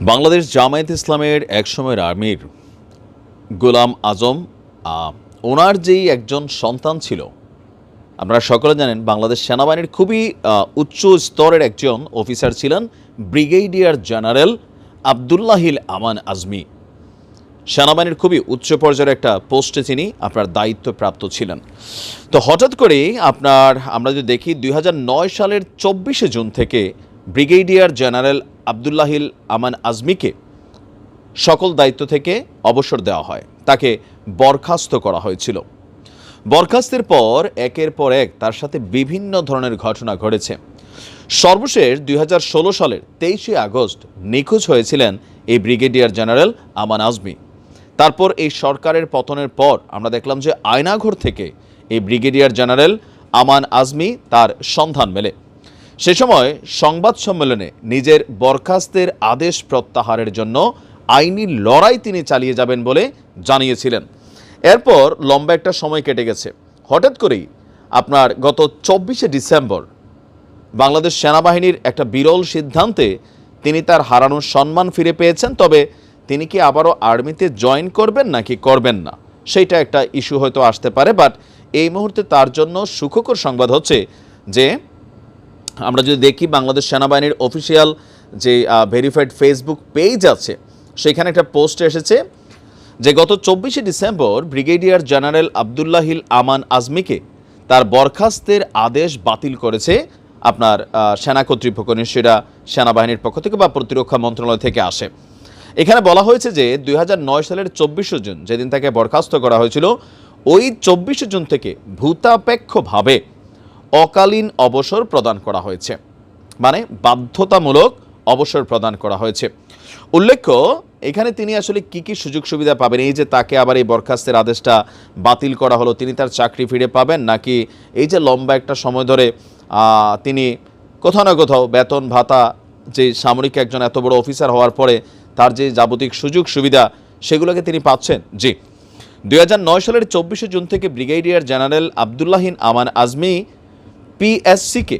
বাংলাদেশ জামায়াত ইসলামের একসময়ের আর্মির গোলাম আজম ওনার যেই একজন সন্তান ছিল, আপনারা সকলে জানেন বাংলাদেশ সেনাবাহিনীর খুবই উচ্চ স্তরের একজন অফিসার ছিলেন, ব্রিগেডিয়ার জেনারেল আবদুল্লাহিল আমান আজমি। সেনাবাহিনীর খুবই উচ্চ পর্যায়ের একটা পোস্টে তিনি আপনার দায়িত্বপ্রাপ্ত ছিলেন। তো হঠাৎ করেই আপনার, আমরা যদি দেখি দুই হাজার নয় সালের চব্বিশে জুন থেকে ব্রিগেডিয়ার জেনারেল আবদুল্লাহিল আমান আজমিকে সকল দায়িত্ব থেকে অবসর দেওয়া হয়। তাকে বরখাস্ত করা হয়েছিল। বরখাস্তের পর একের পর এক তার সাথে বিভিন্ন ধরনের ঘটনা ঘটেছে। সর্বশেষ দুই হাজার ষোলো সালের তেইশে আগস্ট নিখোঁজ হয়েছিলেন এই ব্রিগেডিয়ার জেনারেল আমান আজমি। তারপর এই সরকারের পতনের পর আমরা দেখলাম যে আয়নাঘর থেকে এই ব্রিগেডিয়ার জেনারেল আমান আজমি তার সন্ধান মেলে। সে সময় সংবাদ সম্মেলনে নিজের বরখাস্তের আদেশ প্রত্যাহারের জন্য আইনি লড়াই তিনি চালিয়ে যাবেন বলে জানিয়েছিলেন। এরপর লম্বা একটা সময় কেটে গেছে। হঠাৎ করেই আপনার গত চব্বিশে ডিসেম্বর বাংলাদেশ সেনাবাহিনীর একটা বিরল সিদ্ধান্তে তিনি তার হারানোর সম্মান ফিরে পেয়েছেন, তবে তিনি কি আবারও আর্মিতে জয়েন করবেন নাকি করবেন না? সেইটা একটা ইস্যু হয়তো আসতে পারে, বাট এই মুহূর্তে তার জন্য সুখকর সংবাদ হচ্ছে যে আমরা যদি দেখি বাংলাদেশ সেনাবাহিনীর অফিসিয়াল যে ভেরিফাইড ফেসবুক পেজ আছে, সেখানে একটা পোস্ট এসেছে যে গত চব্বিশে December brigadier general Abdullahil Aman আজমিকে তার বরখাস্তের আদেশ বাতিল করেছে আপনার সেনা কর্তৃপক্ষ সেটা সেনাবাহিনীর পক্ষ থেকে বা প্রতিরক্ষা মন্ত্রণালয় থেকে আসে। এখানে বলা হয়েছে যে, দুই হাজার নয় সালের চব্বিশে জুন যেদিন তাকে বরখাস্ত করা হয়েছিল, ওই চব্বিশে জুন থেকে ভূতাপেক্ষভাবে অকালীন অবসর প্রদান করা হয়েছে। মানে বাধ্যতামূলক অবসর প্রদান করা হয়েছে। উল্লেখ্য, এখানে তিনি আসলে কি কি সুযোগ সুবিধা পাবেন? এই যে তাকে আবার এই বরখাস্তের আদেশটা বাতিল করা হলো, তিনি তার চাকরি ফিরে পাবেন নাকি এই যে লম্বা একটা সময় ধরে তিনি কোথাও না কোথাও বেতন, ভাতা, যে সামরিক একজন এত বড় অফিসার হওয়ার পরে তার যে যাবতীয় সুযোগ সুবিধা, সেগুলোকে তিনি পাচ্ছেন? জি। দু হাজার নয় সালের চব্বিশে জুন থেকে ব্রিগেডিয়ার জেনারেল আবদুল্লাহিন আমান আজমি পিএসসিকে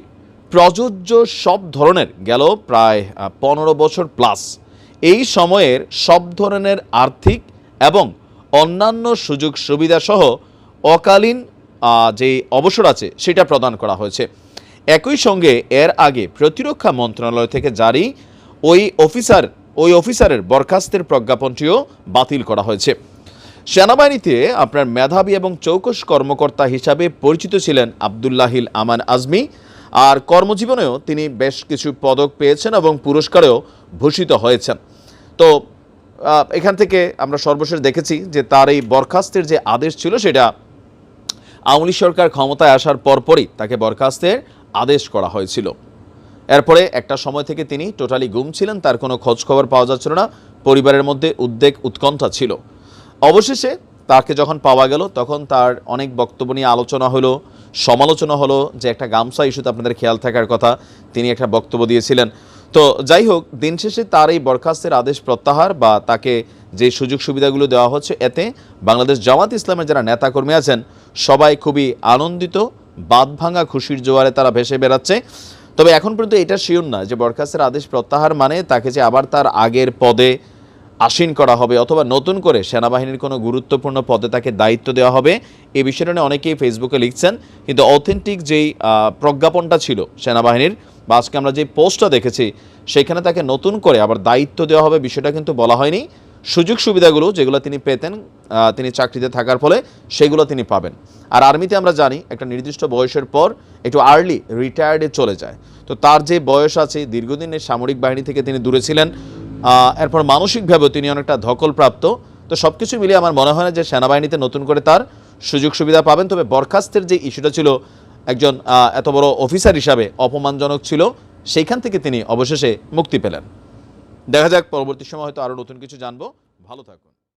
প্রযোজ্য সব ধরনের গেল প্রায় পনেরো বছর প্লাস এই সময়ের সব ধরনের আর্থিক এবং অন্যান্য সুযোগ সুবিধা সহ অকালীন যে অবসর আছে সেটা প্রদান করা হয়েছে। একই সঙ্গে এর আগে প্রতিরক্ষা মন্ত্রণালয় থেকে জারি ওই অফিসার, ওই অফিসারের বরখাস্তের প্রজ্ঞাপনটিও বাতিল করা হয়েছে। সেনাবাহিনীতে আপনার মেধাবী এবং চৌকস কর্মকর্তা হিসাবে পরিচিত ছিলেন আবদুল্লাহিল আমান আজমি। আর কর্মজীবনেও তিনি বেশ কিছু পদক পেয়েছেন এবং পুরস্কারেও ভূষিত হয়েছেন। তো এখান থেকে আমরা সর্বশেষ দেখেছি যে তার এই বরখাস্তের যে আদেশ ছিল সেটা আওয়ামী সরকার ক্ষমতায় আসার পরপরই তাকে বরখাস্তের আদেশ করা হয়েছিল। এরপরে একটা সময় থেকে তিনি টোটালি গুম ছিলেন, তার কোনো খোঁজ খবর পাওয়া যাচ্ছিল না। পরিবারের মধ্যে উদ্বেগ, উৎকণ্ঠা ছিল। অবশেষে তাকে যখন পাওয়া গেল, তখন তার অনেক বক্তব্য নিয়ে আলোচনা হলো, সমালোচনা হলো যে একটা গামছা ইস্যুতে আপনাদের খেয়াল থাকার কথা তিনি একটা বক্তব্য দিয়েছিলেন। তো যাই হোক, দিন শেষে তার এই বরখাস্তের আদেশ প্রত্যাহার বা তাকে যে সুযোগ সুবিধাগুলো দেওয়া হচ্ছে, এতে বাংলাদেশ জামাত ইসলামের যারা নেতাকর্মী আছেন, সবাই খুবই আনন্দিত বাদ ভাঙা খুশির জোয়ারে তারা ভেসে বেড়াচ্ছে। তবে এখন পর্যন্ত এটা শিওর না যে বরখাস্তের আদেশ প্রত্যাহার মানে তাকে যে আবার তার আগের পদে আসীন করা হবে অথবা নতুন করে সেনাবাহিনীর কোনো গুরুত্বপূর্ণ পদে তাকে দায়িত্ব দেওয়া হবে। এ বিষয়টা নিয়ে অনেকেই ফেসবুকে লিখছেন, কিন্তু অথেন্টিক যেই প্রজ্ঞাপনটা ছিল সেনাবাহিনীর বা আজকে আমরা যে পোস্টটা দেখেছি, সেখানে তাকে নতুন করে আবার দায়িত্ব দেওয়া হবে বিষয়টা কিন্তু বলা হয়নি। সুযোগ সুবিধাগুলো যেগুলো তিনি পেতেন তিনি চাকরিতে থাকার ফলে সেগুলো তিনি পাবেন। আর আর্মিতে আমরা জানি, একটা নির্দিষ্ট বয়সের পর একটু আর্লি রিটায়ার্ডে চলে যায়। তো তার যে বয়স আছে, দীর্ঘদিনের সামরিক বাহিনী থেকে তিনি দূরে ছিলেন। এরপর মানসিকভাবেও তিনি অনেকটা ধকলপ্রাপ্ত। তো সব কিছু মিলিয়ে আমার মনে হয় না যে সেনাবাহিনীতে নতুন করে তার সুযোগ সুবিধা পাবেন। তবে বরখাস্তের যে ইস্যুটা ছিল, একজন এত বড় অফিসার হিসাবে অপমানজনক ছিল, সেইখান থেকে তিনি অবশেষে মুক্তি পেলেন। দেখা যাক, পরবর্তী সময় হয়তো আরও নতুন কিছু জানব। ভালো থাকুন।